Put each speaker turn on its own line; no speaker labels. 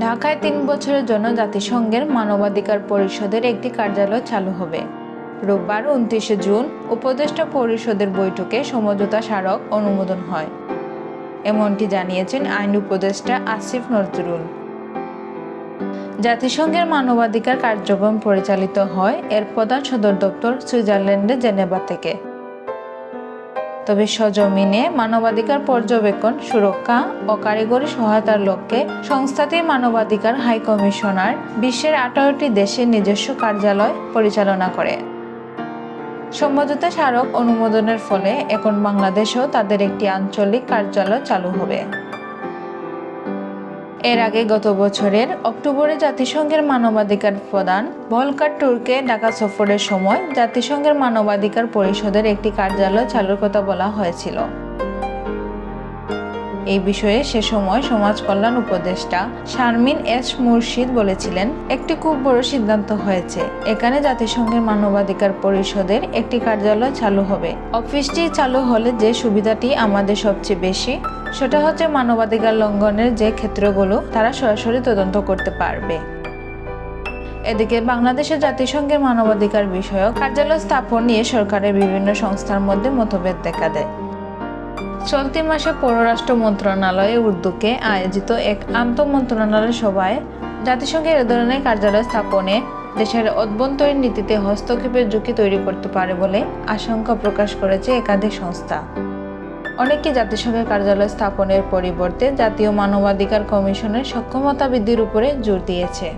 ঢাকায় তিন বছরের জন্য জাতিসংঘের মানবাধিকার পরিষদের একটি কার্যালয় চালু হবে। রোববার উনত্রিশে জুন উপদেষ্টা পরিষদের বৈঠকে সমঝোতা স্মারক অনুমোদন হয়। এমনটি জানিয়েছেন আইন উপদেষ্টা আসিফ নজরুল। জাতিসংঘের মানবাধিকার কার্যক্রম পরিচালিত হয় এর প্রধান সদর দপ্তর সুইজারল্যান্ডের জেনেভা থেকে। তবে সজমিনে মানবাধিকার পর্যবেক্ষণ, সুরক্ষা ও কারিগরি সহায়তার লক্ষ্যে সংস্থাটির মানবাধিকার হাই কমিশনার বিশ্বের আঠারোটি দেশের নিজস্ব কার্যালয় পরিচালনা করে। সমঝোতা স্মারক অনুমোদনের ফলে এখন বাংলাদেশেও তাদের একটি আঞ্চলিক কার্যালয় চালু হবে। এর আগে গত বছরের অক্টোবরে জাতিসংঘের মানবাধিকার প্রদান ভলকার টুরকে ঢাকা সফরের সময় জাতিসংঘের মানবাধিকার পরিষদের একটি কার্যালয় চালুর কথা বলা হয়েছিল। এই বিষয়ে সে সময় সমাজ কল্যাণ উপদেষ্টা শারমিন এস মুর্শিদ বলেছিলেন, একটি খুব বড় সিদ্ধান্ত হয়েছে। এখানে জাতিসংঘের মানবাধিকার পরিষদের একটি কার্যালয় চালু হবে। অফিসটি চালু হলে যে সুবিধাটি আমাদের সবচেয়ে বেশি, সেটা হচ্ছে মানবাধিকার লঙ্ঘনের যে ক্ষেত্রগুলো তারা সরাসরি তদন্ত করতে পারবে। এদিকে বাংলাদেশের জাতিসংঘের মানবাধিকার বিষয়ক কার্যালয় স্থাপন নিয়ে সরকারের বিভিন্ন সংস্থার মধ্যে মতভেদ দেখা দেয়। চলতি মাসে পররাষ্ট্র মন্ত্রণালয়ের উদ্যোগে আয়োজিত এক আন্তঃমন্ত্রণালয় সভায় জাতিসংঘের এ ধরনের কার্যালয় স্থাপনে দেশের অভ্যন্তরীণ নীতিতে হস্তক্ষেপের ঝুঁকি তৈরি করতে পারে বলে আশঙ্কা প্রকাশ করেছে একাধিক সংস্থা। অনেকে জাতিসংঘের কার্যালয় স্থাপনের পরিবর্তে জাতীয় মানবাধিকার কমিশনের সক্ষমতা বৃদ্ধির উপরে জোর দিয়েছে।